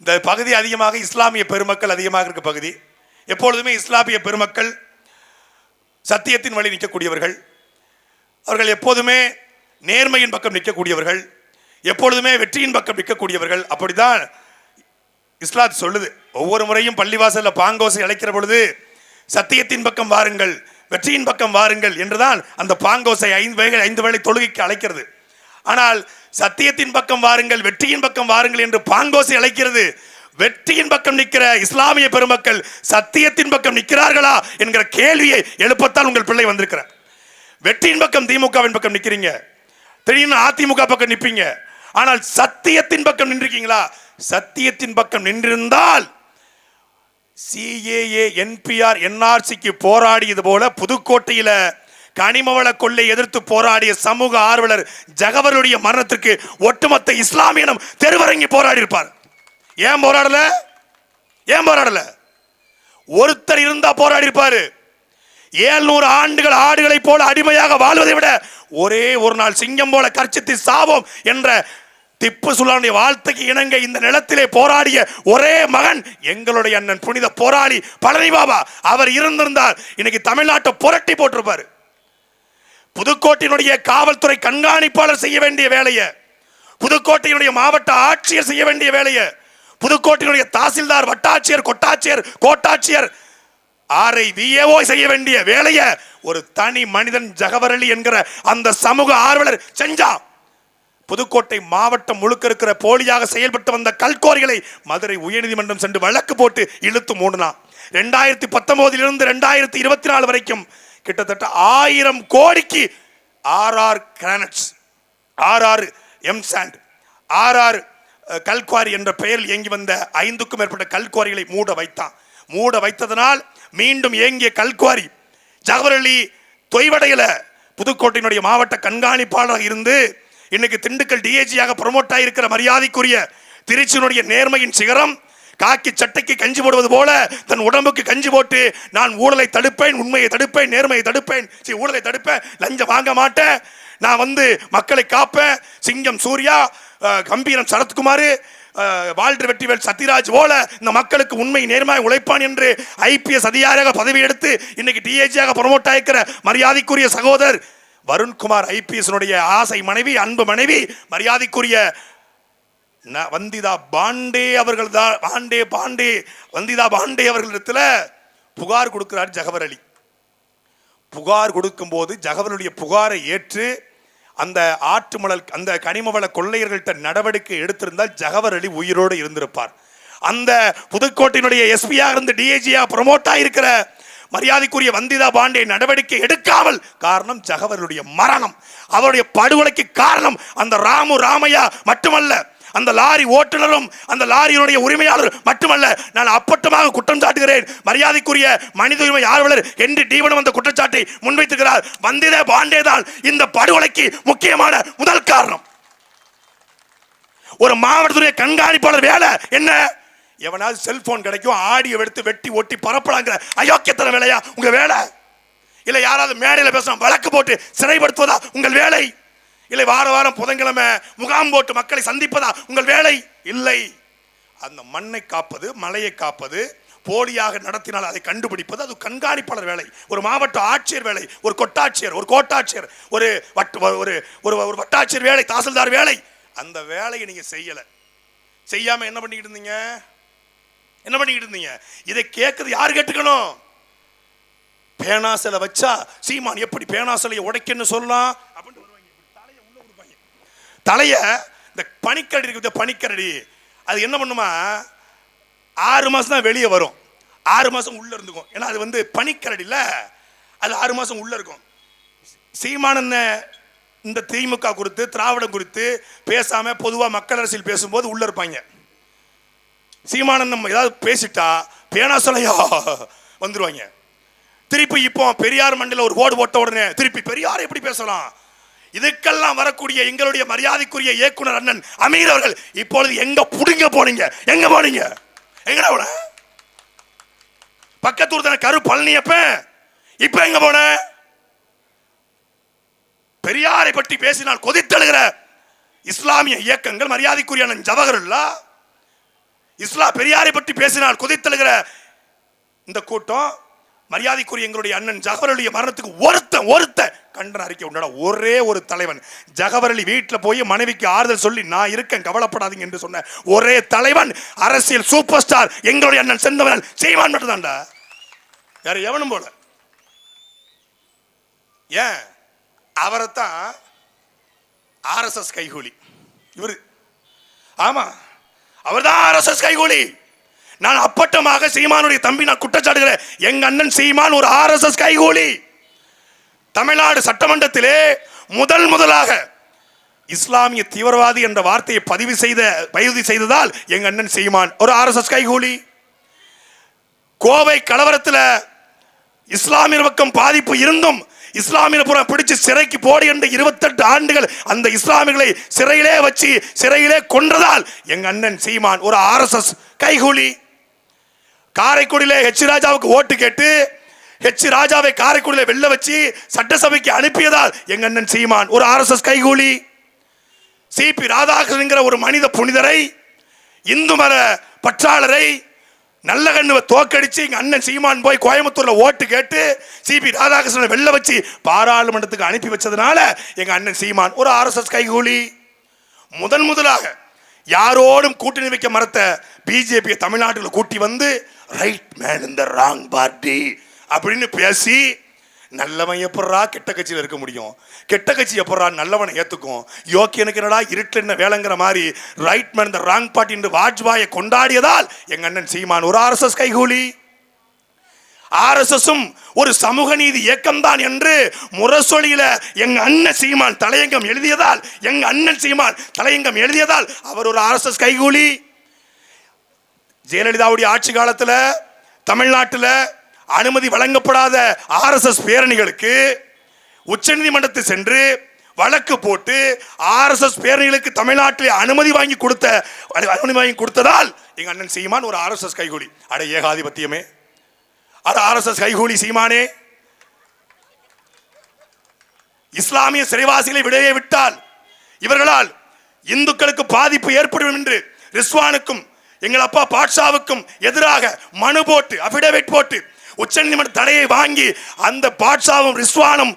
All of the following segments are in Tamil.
இந்த பகுதி அதிகமாக இஸ்லாமிய பெருமக்கள் அதிகமாக இருக்க பகுதி. எப்பொழுதுமே இஸ்லாமிய பெருமக்கள் சத்தியத்தின் வழி நிற்கக்கூடியவர்கள். அவர்கள் எப்போதுமே நேர்மையின் பக்கம் நிற்கக்கூடியவர்கள். எப்பொழுதுமே வெற்றியின் பக்கம் நிற்கக்கூடியவர்கள். அப்படிதான் இஸ்லாத் சொல்லுது. ஒவ்வொரு முறையும் பள்ளிவாசலில் பாங்கோசை அழைக்கிற பொழுது சத்தியத்தின் பக்கம் வாருங்கள் வெற்றியின் பக்கம் வாருங்கள் என்றுதான் அந்த பாங்கோசை ஐந்து வேளை ஐந்து வேளை தொழுகைக்கு அழைக்கிறது. ஆனால் சத்தியத்தின் பக்கம் வாருங்கள் வெற்றியின் பக்கம் வாருங்கள் என்று பாங்கோசை அழைக்கிறது. வெற்றியின் பக்கம் நிற்கிற இஸ்லாமிய பெருமக்கள் சத்தியத்தின் பக்கம் நிற்கிறார்களா என்கிற கேள்வியை எழுப்பத்தால் உங்கள் பிள்ளை வந்திருக்கிறார். வெற்றியின் பக்கம் திமுகவின் பக்கம் நிற்கிறீங்க. திடீர்னு அதிமுக பக்கம் நிற்பீங்க. ஆனால் சத்தியத்தின் பக்கம் நின்றிருக்கீங்களா? சத்தியத்தின் பக்கம் நின்றிருந்தால் சிஏஏ என்பிஆர் என்ஆர்சிக்கு போராடியது போல புதுக்கோட்டையில் கனிமவள கொள்ளை எதிர்த்து போராடிய சமூக ஆர்வலர் ஜகவருடைய மரணத்திற்கு ஒட்டுமொத்த இஸ்லாமியனும் தெருவரங்கி போராடி இருப்பார் ஏன் போராடல? ஏன் போராடல? ஒருத்தர் இருந்தா போராடி இருப்பாரு ஏழ்நூறு ஆண்டுகள் ஆடுகளை போல அடிமையாக வாழ்வதை விட ஒரே ஒரு நாள் சிங்கம் போல கர்ச்சித்து சாவோம் என்ற திப்பு சுல்தானுடைய வாழ்த்துக்கு இணங்க இந்த நிலத்திலே போராடிய ஒரே மகன் எங்களுடைய அண்ணன் புனித போராளி பழனி பாபா அவர் இருந்திருந்தால் இன்னைக்கு தமிழ்நாட்டை புரட்டி போட்டிருப்பாரு. புதுக்கோட்டையினுடைய காவல்துறை கண்காணிப்பாளர் செய்ய வேண்டிய வேலையை புதுக்கோட்டையினுடைய மாவட்ட ஆட்சியர் செய்ய வேண்டிய வேலையை புதுக்கோட்டையினுடைய தாசில்தார் வட்டாட்சியர் கொட்டாட்சியர் கோட்டாட்சியர் ஆரை விஏஓ செய்ய வேண்டிய வேலையை ஒரு தனி மனிதன் ஜகவரளி என்கிற அந்த சமூக ஆர்வலர் செஞ்சா புதுக்கோட்டை மாவட்டம் முழுக்க இருக்கிற போலியாக செயல்பட்டு வந்த கல்கோரிகளை மதுரை உயர்நீதிமன்றம் சென்று வழக்கு போட்டு இழுத்து மூடினா ரெண்டாயிரத்தி பத்தொன்பதிலிருந்து ரெண்டாயிரத்தி இருபத்தி நாலு வரைக்கும் கிட்டத்தட்ட ஆயிரம் கோடிக்கு RR granites RR M sand RR கல்குவாரி என்ற பெயரில் இயங்கி வந்த ஐந்துக்கும் மேற்பட்ட கல்குவாரிகளை மூட வைத்தான். மூட வைத்ததனால் மீண்டும் இயங்கிய கல்குவாரி ஜவஹர்லி தொய்வடையில புதுக்கோட்டையினுடைய மாவட்ட கண்காணிப்பாளராக இருந்து இன்னைக்கு திண்டுக்கல் டிஏஜியாக ப்ரொமோட் ஆகியிருக்கிற மரியாதைக்குரிய திருச்சியினுடைய நேர்மையின் சிகரம் காக்கி சட்டைக்கு கஞ்சி போடுவது போல தன் உடம்புக்கு கஞ்சி போட்டு நான் ஊழலை தடுப்பேன் உண்மையை தடுப்பேன் நேர்மையை தடுப்பேன். சீ, ஊழலை தடுப்பேன். லஞ்சம் வாங்க மாட்டேன். நான் வந்து மக்களை காப்பேன். சிங்கம் சூர்யா கம்பீரன் கம்பீரம் சரத்குமார் அஹ், வால்டர் வெற்றிவேல் சத்யராஜ் போல இந்த மக்களுக்கு உண்மை நேர்மாய் உழைப்பான் என்று ஐபிஎஸ் அதிகாரியாக பதவி எடுத்து இன்னைக்கு டிஏஜியாக ப்ரொமோட் ஆகிக்கிற மரியாதைக்குரிய சகோதரர் வருண்குமார் ஐபிஎஸ்னுடைய ஆசை மனைவி அன்பு மனைவி மரியாதைக்குரிய வந்திதா பாண்டே அவர்கள் தான் பாண்டே பாண்டே வந்திதா பாண்டே அவர்களிடத்தில் புகார் கொடுக்கிறார் ஜகவர் அலி. புகார் கொடுக்கும்போது ஜகவருடைய புகாரை ஏற்று அந்த ஆற்று மணல் அந்த கனிமவள கொள்ளையர்கள்ட்ட நடவடிக்கை எடுத்திருந்தால் ஜகவர் அலி உயிரோடு இருந்திருப்பார். அந்த புதுக்கோட்டையினுடைய எஸ்பியாக இருந்து டிஏஜியா ப்ரொமோட் ஆகிருக்கிற மரியாதைக்குரிய வந்திதா பாண்டே நடவடிக்கை எடுக்காமல் காரணம் ஜகவருடைய மரணம். அவருடைய படுகொலைக்கு காரணம் அந்த ராமு ராமையா மட்டுமல்ல அந்த லாரி ஓட்டுநரும் அந்த லாரியினுடைய உரிமையாளர் மட்டுமல்ல நான் அப்பட்டமாக குற்றம் சாட்டுகிறேன். மரியாதைக்குரிய மனித உரிமை ஆர்வலர் என்று டீவனும் அந்த குற்றச்சாட்டை முன்வைத்திருக்கிறார். வந்தித பாண்டே தான் இந்த படுகொலைக்கு முக்கியமான முதல் காரணம். ஒரு மாவட்டத்துடைய கண்காணிப்பாளர் வேலை என்ன? எவனாவது செல்போன் கிடைக்கும் ஆடியோ எடுத்து வெட்டி ஒட்டி பரப்பலாங்கிற அயோக்கியத்தன வேலையா? உங்க வேலை? இல்லை யாராவது மேடையில் பேசுகிறோம் வழக்கு போட்டு சிறைப்படுத்துவதா உங்கள் வேலை? இல்லை வார வாரம் புதன்கிழமை முகாம் போட்டு மக்களை சந்திப்பதா உங்கள் வேலை? இல்லை. அந்த மண்ணை காப்பது மலையை காப்பது போலியாக நடத்தினால் அதை கண்டுபிடிப்பது அது கண்காணிப்பாளர் வேலை ஒரு மாவட்ட ஆட்சியர் வேலை ஒரு கொட்டாட்சியர் ஒரு கோட்டாட்சியர் ஒரு வட்ட ஒரு ஒரு ஒரு வட்டாட்சியர் வேலை தாசில்தார் வேலை. அந்த வேலையை நீங்கள் செய்யலை. செய்யாமல் என்ன பண்ணிக்கிட்டு இருந்தீங்க? என்ன பண்ணிக்கிட்டு இருந்தீங்க? இதை கேட்குறது யார் கேட்டுக்கணும்? பேனாசலை வச்சா சீமான் எப்படி பேனாசலையை உடைக்கன்னு சொல்லலாம்? அப்படின்னு வருவாங்க இப்படி தலையை உள்ள கொடுப்பாங்க தலையை இந்த பனிக்கரடி இருக்குது பனிக்கரடி. அது என்ன பண்ணுமா? ஆறு மாதம் தான் வெளியே வரும். ஆறு மாதம் உள்ளே இருந்துக்கும். ஏன்னா அது வந்து பனிக்கரடியில் அது ஆறு மாதம் உள்ளே இருக்கும். சீமானந்த இந்த திமுக குறித்து திராவிடம் குறித்து பேசாமல் பொதுவாக மக்கள் அரசியல் பேசும்போது உள்ளே இருப்பாங்க. சீமானந்தம் ஏதாவது பேசிட்டா பேனா சொல்லையா வந்துடுவாங்க திருப்பி இப்போ பெரியார் மண்டல ஒரு ஓடு போட்ட உடனே திருப்பி பெரியார் எப்படி பேசலாம்? இதுக்கெல்லாம் வரக்கூடிய எங்களுடைய மரியாதைக்குரிய இயக்குனர் அண்ணன் அமீர் அவர்கள் இப்பொழுது எங்க புடுங்க போனீங்க? எங்க போனீங்க? எங்கடா போன? பக்கத்தூர் தானே கரு பழனியப்ப இப்ப எங்க போன? பெரியாரை பற்றி பேசினால் கொதித்தழுகிற இஸ்லாமிய இயக்கங்கள் மரியாதைக்குரிய அண்ணன் ஜவஹர்லா இஸ்லா பெரியாரை பற்றி பேசினால் கொதித்தழுகிற இந்த கூட்டம் மரியாதைக்குரிய எங்களுடைய அண்ணன் ஜகவரலிய மரணத்துக்கு ஒருத்தன் ஒருத்த கண்டன அறிக்கை உண்டான ஒரே ஒரு தலைவன். ஜகவரலி வீட்டில் போய் மனைவிக்கு ஆறுதல் சொல்லி நான் இருக்கேன் கவலைப்படாதீங்க என்று சொன்ன ஒரே தலைவன் அரசியல் சூப்பர் ஸ்டார் எங்களுடைய அண்ணன் செந்தவன் செய்வான் மட்டும்தான்டா. வேற எவனும் போல. ஏன்? அவரைத்தான் ஆர்எஸ்எஸ் கைகூலி. இவரு. ஆமா. அவர்தான் ஆர்எஸ்எஸ் கைகூலி. நான் அப்பட்டமாக சீமானுடைய தம்பி நான் குற்றச்சாட்டுகிறேன். எங்க அண்ணன் சீமான் ஒரு ஆர்எஸ்எஸ் கைகூலி. தமிழ்நாடு சட்டமன்றத்திலே முதல் முதலாக இஸ்லாமிய தீவிரவாதி என்ற வார்த்தையை பதிவு செய்த பதிவு செய்ததால் எங்க அண்ணன் சீமான் ஒரு ஆர்எஸ்எஸ் கைகூலி. கோவை கலவரத்தில் இஸ்லாமியர் பக்கம் பாதிப்பு இருந்தும் இஸ்லாமியர் புறம் பிடிச்சு சிறைக்கு போடு என்ற இருபத்தெட்டு ஆண்டுகள் அந்த இஸ்லாமியர்களை சிறையிலே வச்சு சிறையிலே கொன்றதால் எங்க அண்ணன் சீமான் ஒரு ஆர்எஸ்எஸ் கைகூலி. காரைக்குடியிலே ஹெச் ராஜாவுக்கு ஓட்டு கேட்டு ஹெச் ராஜாவை காரைக்குடியில வெளில வச்சு சட்டசபைக்கு அனுப்பியதால் எங்க அண்ணன் சீமான் ஒரு ஆர்எஸ்எஸ் கைகூலி. சிபி ராதாகிருஷ்ணங்கிற ஒரு மனித புனிதரை இந்து மத பற்றாளரை நல்ல கண்ணுவை தோக்கடிச்சு எங்க அண்ணன் சீமான் போய் கோயம்புத்தூர்ல ஓட்டு கேட்டு சிபி ராதாகிருஷ்ணனை வெளில வச்சு பாராளுமன்றத்துக்கு அனுப்பி வச்சதுனால எங்க அண்ணன் சீமான் ஒரு ஆர்எஸ்எஸ் கைகூலி. முதன் முதலாக யாரோடும் கூட்டணி வைக்க மறத்த பிஜேபியை தமிழ்நாட்டில் கூட்டி வந்து ரைட் மேன் இந்த ராங் பார்ட்டி அப்படின்னு பேசி நல்லவன் எப்படா கெட்ட கட்சியில் இருக்க முடியும்? கெட்ட கட்சி எப்படா நல்லவனை யோக்கி எனக்கு என்னடா இருட்டில் என்ன வேலைங்கிற மாதிரி ரைட் மேன் இந்த ராங் பார்ட்டி என்று வாஜ்பாயை கொண்டாடியதால் எங்கள் அண்ணன் சீமான் ஒரு ஆர்எஸ்எஸ் கைகூலி. ஆர்எஸ்எஸும் ஒரு சமூக நீதி இயக்கம்தான் என்று முரசொலியில எங்க அண்ணன் சீமான் தலையங்கம் எழுதியதால் எங்க அண்ணன் சீமான் தலையங்கம் எழுதியதால் அவர் ஒரு ஆர்எஸ்எஸ் கைகூலி. ஜெயலலிதாவுடைய ஆட்சி காலத்தில் தமிழ்நாட்டில் அனுமதி வழங்கப்படாத ஆர்எஸ்எஸ் பேரணிகளுக்கு உச்சநீதிமன்றத்தை சென்று வழக்கு போட்டு ஆர்எஸ்எஸ் பேரணிகளுக்கு தமிழ்நாட்டில் அனுமதி வாங்கி கொடுத்த அனுமதி வாங்கி கொடுத்ததால் எங்கள் அண்ணன் சீமான் ஒரு ஆர்எஸ்எஸ் கைகூலி. அட ஏகாதிபத்தியமே. அது ஆர்எஸ்எஸ் கைகூலி சீமானே. இஸ்லாமிய சிறைவாசிகளை விடையே விட்டால் இவர்களால் இந்துக்களுக்கு பாதிப்பு ஏற்படும் என்று ரிஸ்வானுக்கும் எங்கள் அப்பா பாட்ஷாவுக்கும் எதிராக மனு போட்டு அபிடவிட் போட்டு உச்சநீதிமன்ற தடையை வாங்கி அந்த பாட்ஷாவும் ரிஸ்வானும்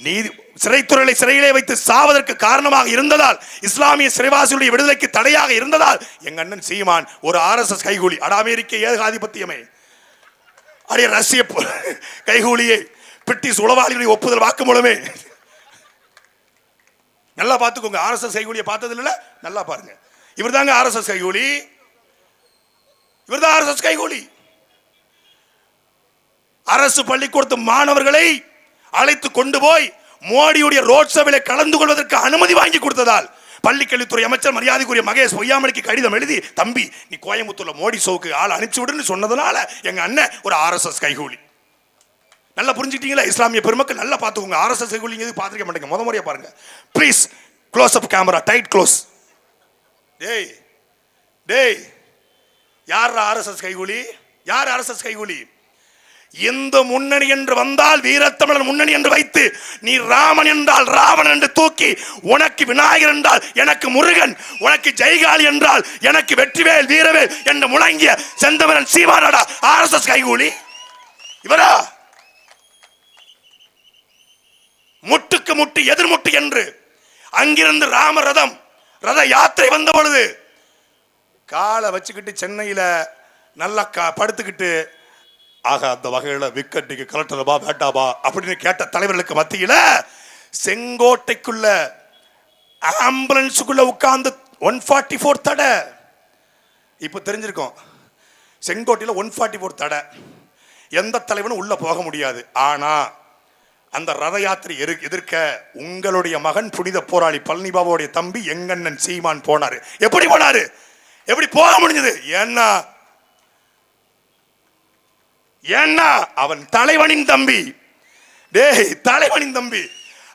நீதி சிறைத்துறைகளை சிறையிலே வைத்து சாவதற்கு காரணமாக இருந்ததால் இஸ்லாமிய சிறைவாசிகளுடைய விடுதலைக்கு தடையாக இருந்ததால் எங்க அண்ணன் சீமான் ஒரு ஆர்எஸ்எஸ் கைகூலி அட அமெரிக்க ஏகாதிபத்தியமே. அடைய ரஷ்ய கைகூலியை பிரிட்டிஷ் உளவாளிகளுடைய ஒப்புதல் வாக்கு மூலமே. நல்லா பார்த்துக்கோங்க ஆர்எஸ்எஸ் கைகூலியை பார்த்தது இல்லை நல்லா பாருங்க. இவர் தாங்க ஆர்எஸ்எஸ் கைகூலி. இவர் தான் ஆர்எஸ்எஸ் கைகூலி. அரசு பள்ளிக்கூடத்து மாணவர்களை அழைத்து கொண்டு போய் மோடியுடைய ரோட் சபையில் கலந்து கொள்வதற்கு அனுமதி வாங்கி கொடுத்ததால் பள்ளிக்கல்வித்துறை அமைச்சர் மரியாதைக்குரிய மகேஷ் பொய்யாமலிக்கு கடிதம் எழுதி தம்பி நீ கோயம்புத்தூர்ல மோடி சோக்கு ஆள் அனுப்பிச்சு விடுன்னு சொன்னதுனால எங்க அண்ணன் ஒரு ஆர்எஸ்எஸ் கைகூலி. நல்லா புரிஞ்சுக்கிட்டீங்களா? இஸ்லாமிய பெருமக்கள் நல்லா பார்த்துக்கோங்க. ஆர்எஸ்எஸ் கைகூலி எதுவும் பார்த்துக்க மாட்டேங்க. முத முறையா பாருங்க. Please close up camera tight close டேய் டேய் யார் ஆர்எஸ்எஸ் கைகூலி? யார் ஆர்எஸ்எஸ் கைகூலி? எந்த முன்னணி என்று வந்தால் வீரத்தமிழர் முன்னணி என்று வைத்து நீ ராமன் என்றால் ராவணன் என்று தூக்கி உனக்கு விநாயகர் என்றால் எனக்கு முருகன் உனக்கு ஜெய்காலி என்றால் எனக்கு வெற்றிவேல் வீரவேல் என்று முழங்கிய செந்தமரன் சீமானடா ஆர்எஸ்எஸ் கைகூலி. இவரா? முட்டுக்கு முட்டு எதிர்முட்டு என்று. அங்கிருந்து ராம ரதம் ரத யாத்திரை வந்த பொழுது காலை வச்சுக்கிட்டு சென்னையில நல்லா கா படுத்துக்கிட்டு ஆக அந்த வகையில் விக்கெட் நீங்க கலட்டணுமா வேண்டாமா அப்படின்னு கேட்ட தலைவர்களுக்கு மத்தியில் செங்கோட்டைக்குள்ள ஆம்புலன்ஸுக்குள்ள உட்கார்ந்து ஒன் ஃபார்ட்டி ஃபோர் தடை. இப்போ தெரிஞ்சிருக்கோம். செங்கோட்டையில் ஒன் ஃபார்ட்டி ஃபோர் தடை. எந்த தலைவனும் உள்ளே போக முடியாது. ஆனால் அந்த ரத யாத்திரை எரு எதிர்க்க உங்களுடைய மகன் புனித போராளி பழனி பாபாவுடைய தம்பி எங்கண்ணன் சீமான் போனார். எப்படி போனாரு? எப்படி போக முடிஞ்சது? ஏன்னா ஏன்னா அவன் தலைவனின் தம்பி. டேய் தலைவனின் தம்பி.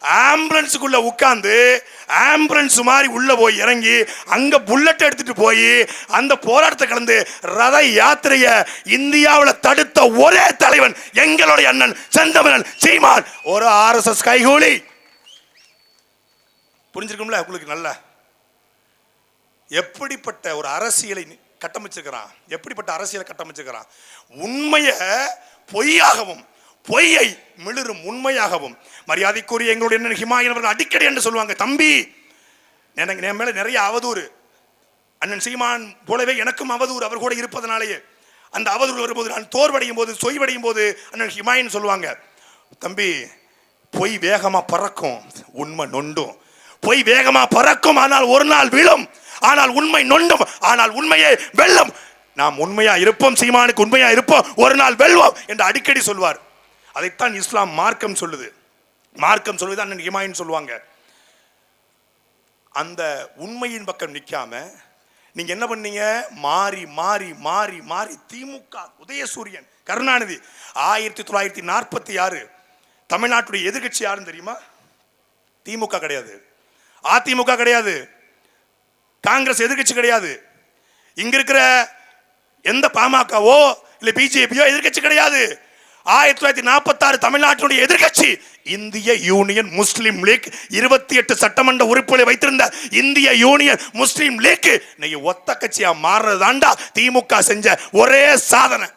ஆம்புலன்ஸுக்குள்ள உட்காந்து ஆம்புலன்ஸ் மாதிரி உள்ள போய் இறங்கி அங்க புல்லட் எடுத்துட்டு போய் அந்த போராட்டத்தை கலந்து ரத யாத்திரைய இந்தியாவில் தடுத்த ஒரே தலைவன் எங்களுடைய அண்ணன் செந்தமிழன் சீமான். ஒரு ஆர்எஸ்எஸ் கைகூலி. புரிஞ்சிருக்கும்ல? உங்களுக்கு நல்லா? எப்படிப்பட்ட ஒரு அரசியலை கட்டமைச்சிருக்கிறான். எப்படிப்பட்ட அரசியலை கட்டமைச்சிருக்கிறான்? உண்மையை பொய்யாகவும் பொய்யை மிளிரும் உண்மையாகவும். மரியாதைக்குரிய எங்களுடைய அண்ணன் ஹிமாயன் அவர்கள் அடிக்கடி என்று சொல்லுவாங்க தம்பி எனக்கு என் மேலே நிறைய அவதூறு. அண்ணன் சீமான் போலவே எனக்கும் அவதூறு அவர் கூட இருப்பதனாலேயே. அந்த அவதூறு வரும்போது நான் தோர்வடையும் போது சொய்வடையும் போது அண்ணன் ஹிமாயன் சொல்லுவாங்க தம்பி பொய் வேகமாக பறக்கும் உண்மை நொண்டும். பொய் வேகமாக பறக்கும் ஆனால் ஒரு நாள் விழும். ஆனால் உண்மை நொண்டும் ஆனால் உண்மையே வெல்லும் நாம் உண்மையா இருப்போம் சீமானுக்கு உண்மையா இருப்போம் ஒரு நாள் வெல்வோம் என்று அடிக்கடி சொல்வார். அதைத்தான் இஸ்லாம் மார்க்கம் சொல்லுது. மார்க்கம் சொல்லுதான் அண்ணன் ஹிமாயின் சொல்லுவாங்க. அந்த உண்மையின் பக்கம் நிற்காம நீங்க என்ன பண்ணீங்க? மாறி மாறி மாறி மாறி திமுக உதயசூரியன் கருணாநிதி ஆயிரத்தி தொள்ளாயிரத்தி நாற்பத்தி ஆறு தமிழ்நாட்டுடைய எதிர்க்கட்சி யாருன்னு தெரியுமா? திமுக கிடையாது. அதிமுக கிடையாது. காங்கிரஸ் எதிர்க்கட்சி கிடையாது. இங்க இருக்கிற எந்த பாமகவோ இல்ல பிஜேபியோ எதிர்க்கட்சி கிடையாது. ஆயிரத்தி தொள்ளாயிரத்தி நாற்பத்தாறு தமிழ்நாட்டினுடைய எதிர்க்கட்சி இந்திய யூனியன் முஸ்லீம் லீக் இருபத்தி எட்டு சட்டமன்ற உறுப்புகளை வைத்திருந்த இந்திய யூனியன் முஸ்லீம் லீக் இன்னைக்கு ஒத்த கட்சியா மாறுறதாண்டா திமுக செஞ்ச ஒரே சாதனை.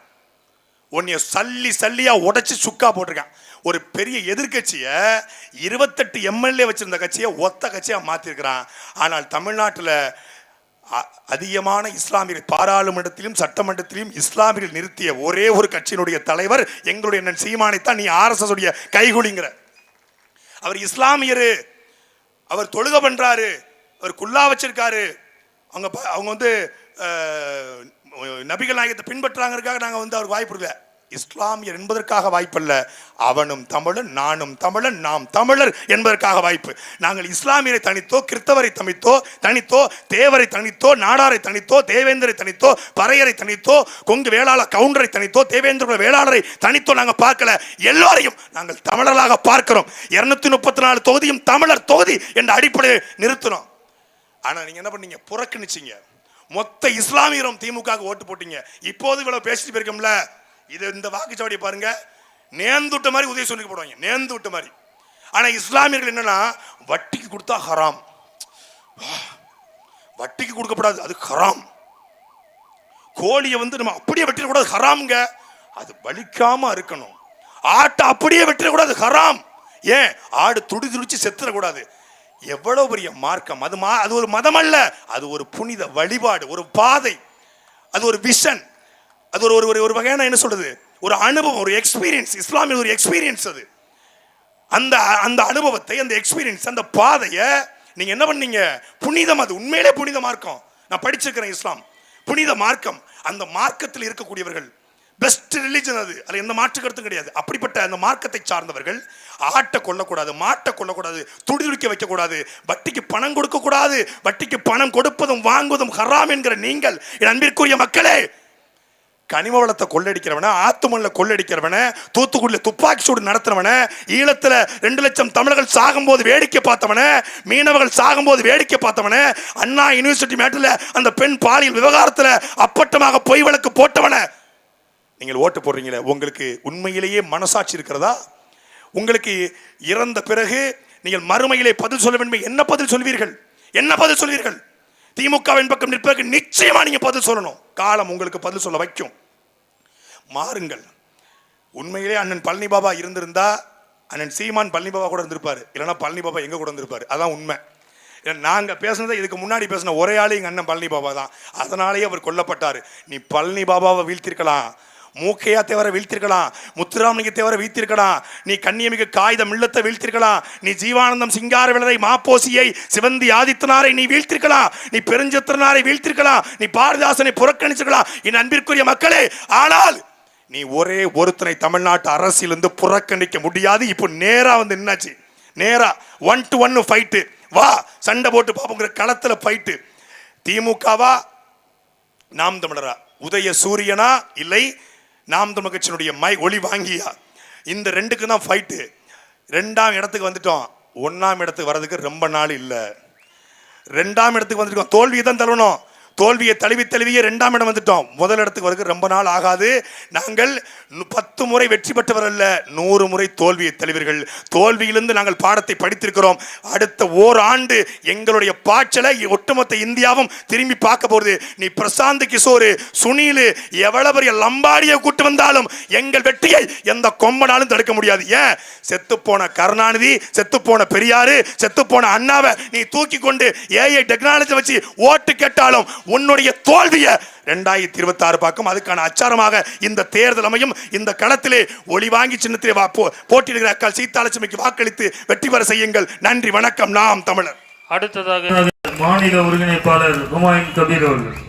உன்னைய சல்லி சல்லியா உடைச்சி சுக்கா போட்டிருக்கான். ஒரு பெரிய எதிர்க்கட்சியை இருபத்தெட்டு எம்எல்ஏ வச்சிருந்த கட்சியை ஒத்த கட்சியா மாத்திருக்கிறான். ஆனால் தமிழ்நாட்டில் அ- அதிகமான இஸ்லாமியர்கள் பாராளுமன்றத்திலும் சட்டமன்றத்திலும் இஸ்லாமியர்கள் நிறுத்திய ஒரே ஒரு கட்சியினுடைய தலைவர் எங்களுடைய நன் சீமானைத்தான் நீ ஆர்எஸ்எஸ் உடைய கைகுலிங்கிற. அவர் இஸ்லாமியரு. அவர் தொழுக பண்றாரு. அவர் குல்லா வச்சிருக்காரு. அவங்க அவங்க வந்து நபிகள் நாயகத்தை பின்பற்றாங்கிறதுக்காக நாங்கள் வந்து அவருக்கு வாய்ப்பு இல்லை இஸ்லாமியர் என்பதற்காக வாய்ப்பல்ல. அவனும் தமிழன் நானும் தமிழன் நாம் தமிழர் என்பதற்காக வாய்ப்பு. நாங்கள் இஸ்லாமியரை தனித்தோ கிறிஸ்தவரை தனித்தோ தனித்தோ தேவரை தனித்தோ நாடாரை தனித்தோ தேவேந்திரை தனித்தோ பறையரை தனித்தோ கொங்கு வேளாள கவுண்டரை தனித்தோ தேவேந்திர வேளாளரை தனித்தோ நாங்கள் பார்க்கல. எல்லோரையும் நாங்கள் தமிழர்களாக பார்க்கிறோம். இரநூத்தி முப்பத்தி நாலு தொகுதியும் தமிழர் தொகுதி என்ற அடிப்படையை நிறுத்தினோம். ஆனால் நீங்கள் என்ன பண்ணீங்க? புறக்கணிச்சிங்க. மொத்த இஸ்லாமியரும் திமுக ஓட்டு போட்டீங்க. இப்போது இவ்வளவு பேசிட்டு போயிருக்கோம்ல இது இந்த வாக்குச்சாவடியை பாருங்க. நேர்ந்து விட்ட மாதிரி உதவி சொல்லி போடுவாங்க. நேர்ந்து விட்ட மாதிரி. ஆனா இஸ்லாமியர்கள் என்னன்னா வட்டிக்கு கொடுத்தா ஹராம். வட்டிக்கு கொடுக்கப்படாது அது ஹராம். கோழியை வந்து நம்ம அப்படியே வெட்டிடக்கூடாது ஹராம்ங்க. அது வலிக்காம இருக்கணும். ஆட்டை அப்படியே வெட்டிடக்கூடாது ஹராம். ஏன்? ஆடு துடி துடிச்சு செத்துடக்கூடாது. எவ்வளவு பெரிய மார்க்கம்? அது மா அது ஒரு மதம் அல்ல அது ஒரு புனித வழிபாடு ஒரு பாதை. அது ஒரு விஷன் அது ஒரு ஒரு ஒரு வகையான என்ன சொல்கிறது ஒரு அனுபவம் ஒரு எக்ஸ்பீரியன்ஸ் இஸ்லாமிய ஒரு எக்ஸ்பீரியன்ஸ் அது. அந்த அந்த அனுபவத்தை அந்த எக்ஸ்பீரியன்ஸ் அந்த பாதையை நீங்கள் என்ன பண்ணீங்க? புனிதம் அது. உண்மையிலே புனித மார்க்கம். நான் படிச்சிருக்கிறேன் இஸ்லாம். புனித மார்க்கம். அந்த மார்க்கத்தில் இருக்கக்கூடியவர்கள் பெஸ்ட் ரிலிஜன் அது. அதில் எந்த மாற்று கருத்தும் கிடையாது. அப்படிப்பட்ட அந்த மார்க்கத்தை சார்ந்தவர்கள் ஆட்டை கொல்லக்கூடாது மாட்டை கொல்லக்கூடாது துடிதுடிக்க வைக்கக்கூடாது வட்டிக்கு பணம் கொடுக்கக்கூடாது வட்டிக்கு பணம் கொடுப்பதும் வாங்குவதும் ஹராம் என்கிற நீங்கள் என் அன்பிற்குரிய மக்களே கனிம வளத்தை கொள்ளடிக்கிறவன ஆத்துமல்ல கொள்ளடிக்கிறவன தூத்துக்குடியில் துப்பாக்கி சூடு நடத்துறவன ஈழத்தில் ரெண்டு லட்சம் தமிழர்கள் சாகும்போது வேடிக்கை பார்த்தவன மீனவர்கள் சாகும்போது வேடிக்கை பார்த்தவன அண்ணா யூனிவர்சிட்டி மேட்டில் அந்த பெண் பாலியல் விவகாரத்தில் அப்பட்டமாக பொய் வழக்கு போட்டவன நீங்கள் ஓட்டு போடுறீங்களே உங்களுக்கு உண்மையிலேயே மனசாட்சி இருக்கிறதா? உங்களுக்கு இறந்த பிறகு நீங்கள் மறுமையிலே பதில் சொல்ல வேண்டும். என்ன பதில் சொல்வீர்கள்? என்ன பதில் சொல்வீர்கள்? திமுகவின் பக்கம் நிற்பதற்கு நிச்சயமா நீங்க பதில் சொல்லணும். காலம் உங்களுக்கு பதில் சொல்ல வைக்கும். மாறுங்கள். உண்மையிலே அண்ணன் பழனி பாபா இருந்திருந்தா அண்ணன் சீமான் பழனி பாபா கூட இருந்திருப்பாரு. இல்லைன்னா பழனி பாபா எங்க கூட இருந்திருப்பாரு. அதான் உண்மை. ஏன்னா நாங்க பேசுனதை இதுக்கு முன்னாடி பேசின ஒரே ஆளு எங்க அண்ணன் பழனி பாபா தான். அதனாலேயே அவர் கொல்லப்பட்டாரு. நீ பழனி பாபாவை வீழ்த்திருக்கலாம். மூக்கையா தேவர வீழ்த்திருக்கலாம் முத்துராமலிங்க தேவர வீழ்த்திருக்கலாம் நீ கண்ணியமிகு காகித மில்லத்தை வீழ்த்திருக்கலாம் நீ ஜீவானந்தம் சிங்கார விளரை மாப்போசியை சிவந்தி ஆதித்தனாரை நீ வீழ்த்திருக்கலாம் நீ பெருஞ்சத்திரனாரை வீழ்த்திருக்கலாம் நீ பாரதிதாசனை புறக்கணிச்சிருக்கலாம் என் அன்பிற்குரிய மக்களே ஆனால் நீ ஒரே ஒருத்தனை தமிழ்நாட்டு அரசியலிருந்து புறக்கணிக்க முடியாது. இப்போ நேராக வந்து என்னாச்சு நேரா ஒன் டு ஒன்னு ஃபைட்டு வா சண்டை போட்டு பாப்போங்கிற களத்தில் ஃபைட்டு திமுகவா? நாம் தமிழரா. உதய சூரியனா இல்லை. நாம் தமிழ்கட்சியினுடைய மை ஒளி வாங்கியா? இந்த ரெண்டுக்கு தான் ஃபைட்டு ரெண்டாம் இடத்துக்கு வந்துட்டோம். ஒன்றாம் இடத்துக்கு வர்றதுக்கு ரொம்ப நாள் இல்லை. ரெண்டாம் இடத்துக்கு வந்துருக்கோம். தோல்வியை தான் தள்ளணும். தோல்வியை தழுவி தழுவியே ரெண்டாம் இடம் வந்துட்டோம். முதல் இடத்துக்கு வரக்கு ரொம்ப நாள் ஆகாது. நாங்கள் பத்து முறை வெற்றி பெற்றவர் அல்ல. நூறு முறை தோல்வியை தழுவீர்கள். தோல்வியிலிருந்து நாங்கள் பாடத்தை படித்திருக்கிறோம். அடுத்த ஓராண்டு எங்களுடைய பாய்ச்சலை ஒட்டுமொத்த இந்தியாவும் திரும்பி பார்க்க போகுது. நீ பிரசாந்த் கிஷோர் சுனில் எவ்வளவு பெரிய லம்பாடியை கூட்டு வந்தாலும் எங்கள் வெற்றியை எந்த கொம்பனாலும் தடுக்க முடியாது. ஏன்? செத்து போன கருணாநிதி செத்து போன பெரியாரு செத்து போன அண்ணாவை நீ தூக்கி கொண்டு ஏஐ டெக்னாலஜி வச்சு ஓட்டு கேட்டாலும் உன்னுடைய தோல்வியை ரெண்டாயிரத்தி இருபத்தி ஆறு பார்க்கும். அதுக்கான அச்சாரமாக இந்த தேர்தல் அமையும். இந்த களத்திலே ஒளி வாங்கி சின்னத்திலே வா- போ- போட்டியிடுகிற அக்கால் சீதாலட்சுமிக்கு வாக்களித்து வெற்றி பெற செய்யுங்கள். நன்றி வணக்கம். நாம் தமிழர். அடுத்ததாக மாநில ஒருங்கிணைப்பாளர் ஹுமாயூன் கபீர் அவர்கள்.